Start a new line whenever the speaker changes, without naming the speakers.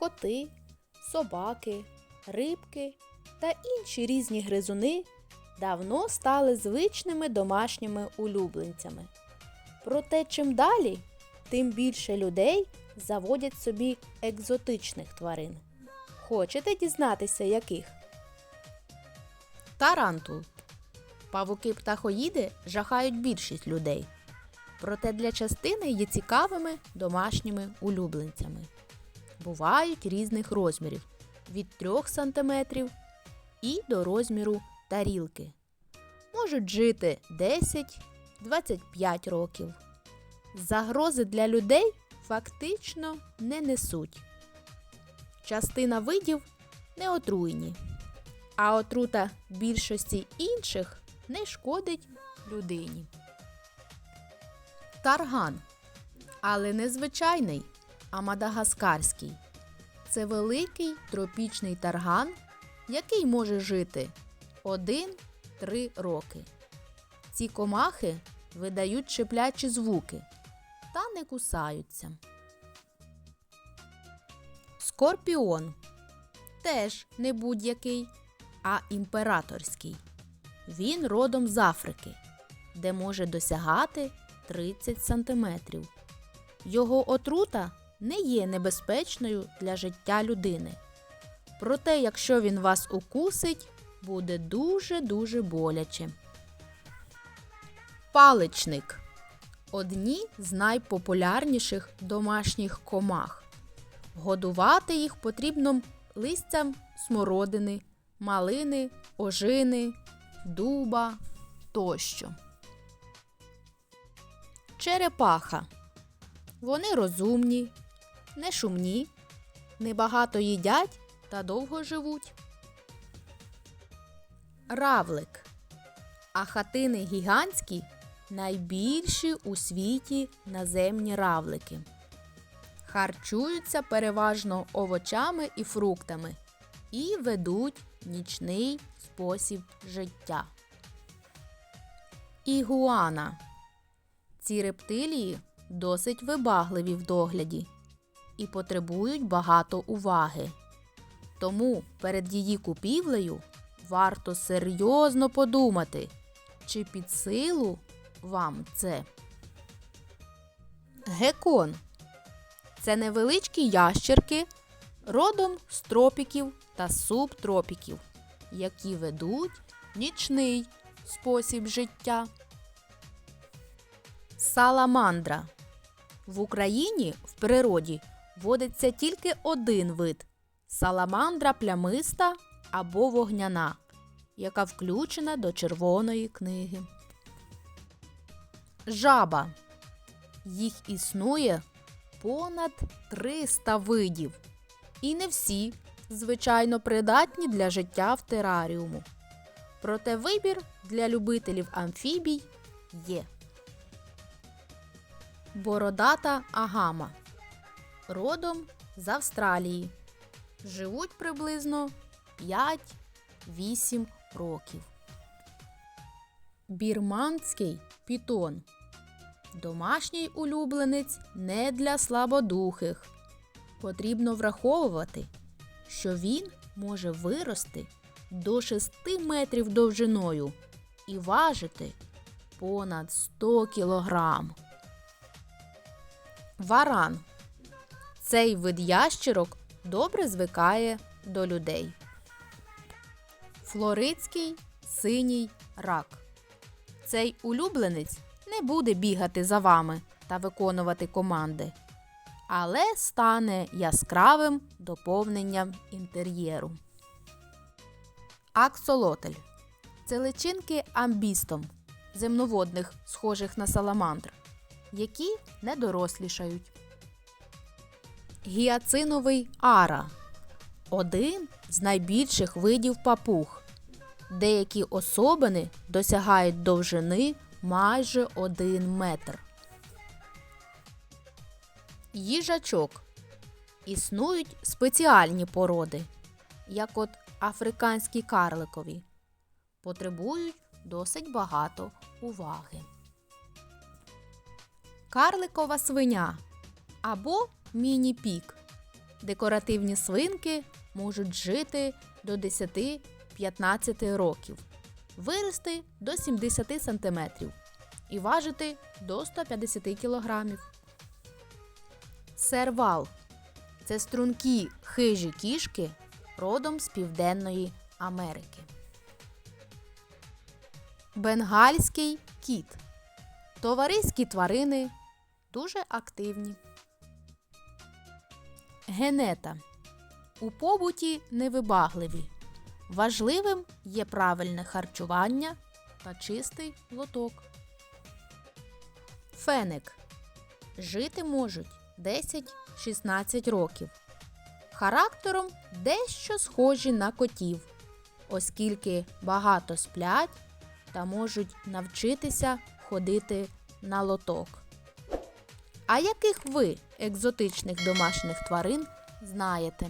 коти, собаки, рибки та інші різні гризуни давно стали звичними домашніми улюбленцями. Проте чим далі, тим більше людей заводять собі екзотичних тварин. Хочете дізнатися, яких? Тарантул. Павуки птахоїди жахають більшість людей. Проте для частини є цікавими домашніми улюбленцями. Бувають різних розмірів від 3 см і до розміру тарілки. Можуть жити 10-25 років. Загрози для людей фактично не несуть. Частина видів не отруйні, а отрута більшості інших не шкодить людині. Тарган. Але не звичайний, а мадагаскарський. Це великий тропічний тарган, який може жити 1-3 роки. Ці комахи видають шиплячі звуки та не кусаються. Скорпіон теж не будь-який, а імператорський. Він родом з Африки, де може досягати 30 см. Його отрута не є небезпечною для життя людини. Проте, якщо він вас укусить, буде дуже-дуже боляче. Паличник одні з найпопулярніших домашніх комах. Годувати їх потрібно листям смородини, малини, ожини, дуба тощо. Черепаха. Вони розумні, не шумні, небагато їдять та довго живуть. Равлик. А хатини гігантські найбільші у світі наземні равлики. Харчуються переважно овочами і фруктами і ведуть нічний спосіб життя. Ігуана. Ці рептилії досить вибагливі в догляді і потребують багато уваги. Тому перед її купівлею варто серйозно подумати, чи під силу вам це. Гекон це невеличкі ящерки родом з тропіків та субтропіків, які ведуть нічний спосіб життя. Саламандра. В Україні в природі водиться тільки один вид саламандра плямиста або вогняна, яка включена до Червоної книги. Жаба. Їх існує понад 300 видів. І не всі, звичайно, придатні для життя в тераріуму. Проте вибір для любителів амфібій є. Бородата агама. Родом з Австралії. Живуть приблизно 5-8 років. Бірманський пітон. Домашній улюбленець не для слабодухих. Потрібно враховувати, що він може вирости до 6 метрів довжиною і важити понад 100 кілограм. Варан. Цей вид ящерок добре звикає до людей. Флоридський синій рак. Цей улюбленець не буде бігати за вами та виконувати команди, але стане яскравим доповненням інтер'єру. Аксолотель це личинки амбістом земноводних, схожих на саламандр, які не дорослішають. Гіациновий ара один з найбільших видів папуг. Деякі особини досягають довжини майже 1 метр. Їжачок. Існують спеціальні породи, як от африканські карликові. Потребують досить багато уваги. Карликова свиня або міні-пік Декоративні свинки можуть жити до 10-15 років, вирости до 70 см і важити до 150 кг. Сервал це стрункі хижі кішки родом з Південної Америки. Бенгальський кіт. Товариські тварини дуже активні. Генета. У побуті невибагливі. Важливим є правильне харчування та чистий лоток. Феник. Жити можуть 10-16 років. Характером дещо схожі на котів, оскільки багато сплять та можуть навчитися ходити на лоток. А яких ви екзотичних домашніх тварин знаєте?